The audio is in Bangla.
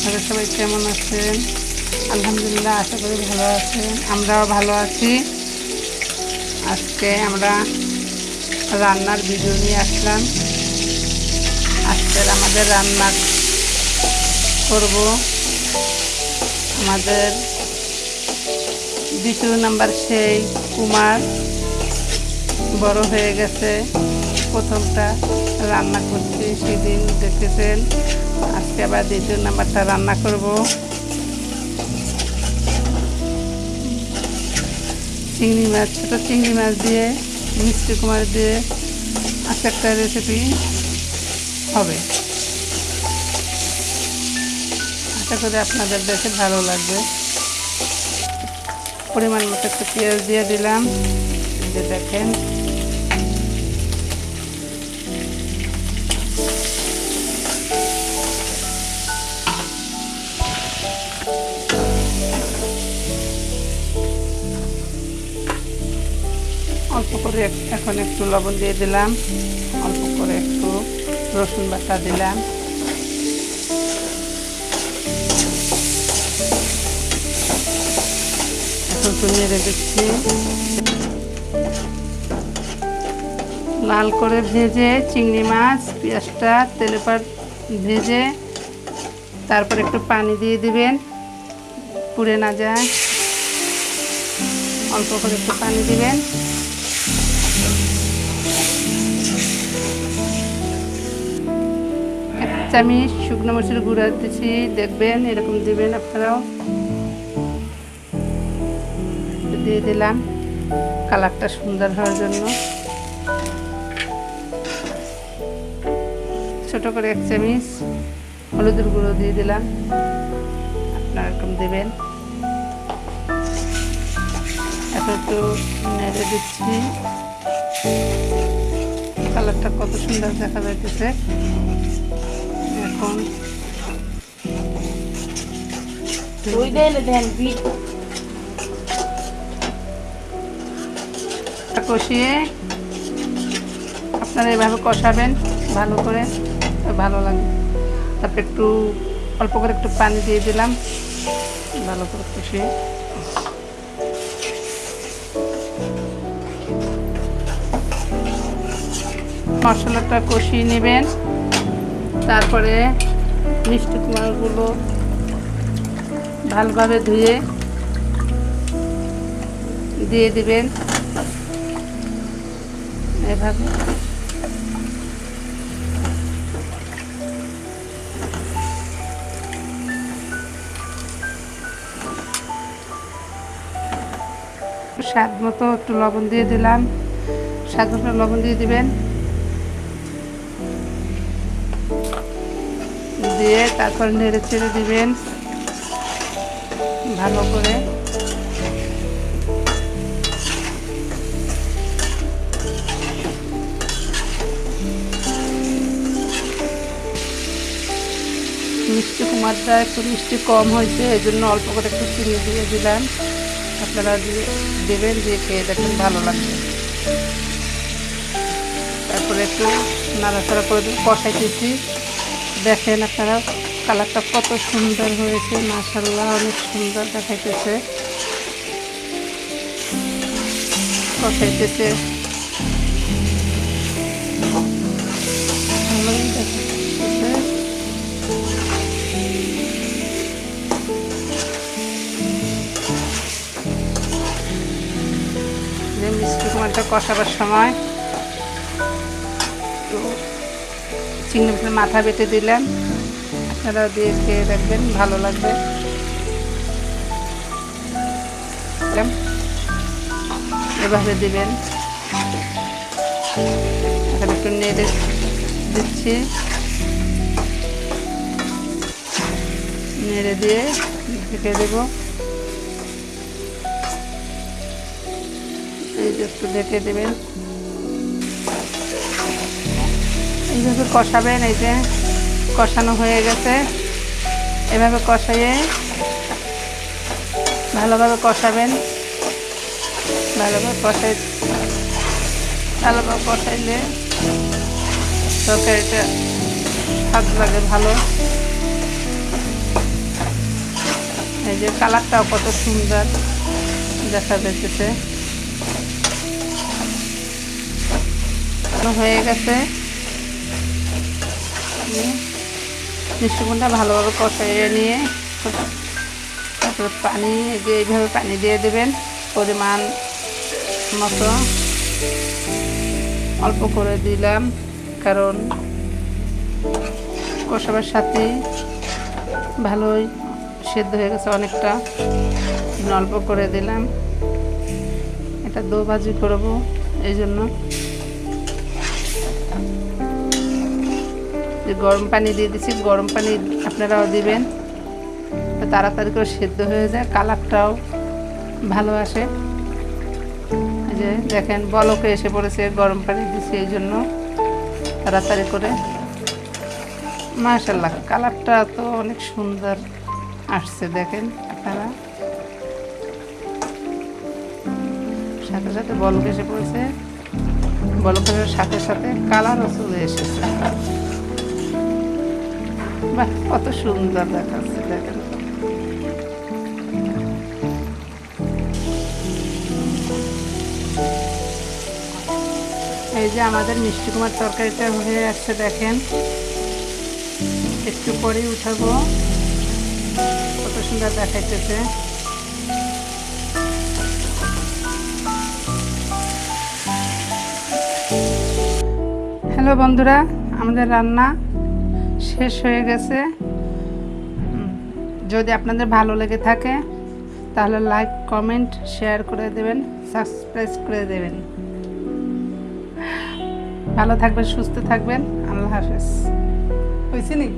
আপনারা সবাই কেমন আছেন? আলহামদুলিল্লাহ, আশা করি ভালো আছেন। আমরাও ভালো আছি। আজকে আমরা রান্নার ভিডিও নিয়ে আসলাম। আজকের আমাদের রান্না করব আমাদের দ্বিতীয় নাম্বার সেই, কুমার। বড় হয়ে গেছে। প্রথমটা রান্না করছি, সেদিন দেখেছেন। আজকে আবার দ্বিতীয় নাম্বারটা রান্না করব। চিংড়ি মাছ, ছোটো চিংড়ি মাছ দিয়ে, মিষ্টি কুমার দিয়ে আজকে একটা রেসিপি হবে। আশা করি আপনাদের দেখে ভালো লাগবে। পরিমাণ মতো একটু পেঁয়াজ দিয়ে দিলাম। যে দেখেন করে এখন একটু লবণ দিয়ে দিলাম। অল্প করে একটু রসুন বাটা দিলাম। এখন একটু নেড়ে দিচ্ছি লাল করে ভেজে চিংড়ি মাছ, পেঁয়াজটা তেলে পর ভেজে তারপর একটু পানি দিয়ে দিবেন। পুড়ে না যায়। অল্প করে একটু পানি দিবেন। চামচ শুকনো মরিচের গুঁড়া দিচ্ছি, দেখবেন, এরকম দিবেন আপনারাও। দিয়ে দিলাম, কালারটা সুন্দর হওয়ার জন্য। ছোট করে এক চামিচ হলুদের গুঁড়ো দিয়ে দিলাম, আপনারা এরকম দেবেন। এখন একটু নেড়ে দিচ্ছি। কালারটা কত সুন্দর দেখা যাইতেছে। ওই দেন দেন বিট কষিয়ে আপনারা এভাবে কষাবেন ভালো করে ভালো লাগবে তারপর একটু অল্প করে একটু পানি দিয়ে দিলাম ভালো করে কষিয়ে। মশলাটা কষিয়ে নেবেন। তারপরে মিষ্টি কুমারগুলো ভালোভাবে ধুয়ে দিয়ে দিবেন। এভাবে। স্বাদ মতো একটু লবণ দিয়ে দিলাম। স্বাদ মতো লবণ দিয়ে দিবেন। দিয়ে তারপর নেড়ে চেড়ে দিবেন। ভালো করে। মিষ্টি কুমারটা একটু মিষ্টি কম হয়েছে এই জন্য অল্প করে একটু চিনি দিয়ে দিলাম। আপনারা দেবেন, দিয়ে খেয়ে দেখেন ভালো লাগবে। তারপরে একটু নাড়াচাড়া করে কষাইতেছি। দেখেন আপনারা, কালারটা কত সুন্দর হয়েছে মাসাল্লাহ অনেক সুন্দর দেখাইতেছে। কষাইতেছে মিষ্টি কুমারটা কষাবার সময় চিংড়ি মাছের মাথা বেটে দিলাম। আপনারা দিয়ে খেয়ে দেখবেন, ভালো লাগবে। এভাবে দিবেন। একটু নেড়ে দিচ্ছি। নেড়ে দিয়ে ঢেকে দেবো। এই যে একটু ঢেকে দেবেন। এইভাবে কষাবেন, এই যে কষানো হয়ে গেছে। এভাবে কষাইয়ে ভালোভাবে কষাবেন। ভালোভাবে কষাই ভালোভাবে কষাইলে তরকারিটা স্বাদ লাগে ভালো। এই যে কালারটাও কত সুন্দর দেখা যাচ্ছে হয়ে গেছে। মিষ্টিগুনটা ভালোভাবে কষাইয়ে নিয়ে তারপরে পানি দিয়ে এইভাবে পানি দিয়ে দেবেন পরিমাণ মতো। অল্প করে দিলাম, কারণ কষাবার সাথে ভালোই সেদ্ধ হয়ে গেছে অনেকটা। অল্প করে দিলাম। এটা দো ভাজি করব, এই জন্য। যে গরম পানি দিয়ে দিচ্ছি গরম পানি আপনারাও দিবেন। তাড়াতাড়ি করে সেদ্ধ হয়ে যায়, কালারটাও ভালো আসে। যে দেখেন, বলকে এসে পড়েছে গরম পানি দিচ্ছি এই জন্য। তাড়াতাড়ি করে। মাশাল্লাহ কালারটা তো অনেক সুন্দর আসছে, দেখেন আপনারা। সাথে সাথে বলক এসে পড়েছে। বলকের সাথে সাথে কালারও চলে এসেছে। কত সুন্দর দেখাচ্ছে, দেখেন। এই যে আমাদের মিষ্টি কুমার তরকারিটা হয়ে আসছে দেখেন। একটু পরেই উঠাবো। কত সুন্দর দেখাইতেছে। হ্যালো বন্ধুরা, আমাদের রান্না শেষ হয়ে গেছে। যদি আপনাদের ভালো লেগে থাকে, তাহলে লাইক কমেন্ট শেয়ার করে দেবেন সাবস্ক্রাইব করে দেবেন। ভালো থাকবেন, সুস্থ থাকবেন। আল্লাহ হাফেজ। হয়েছে নি?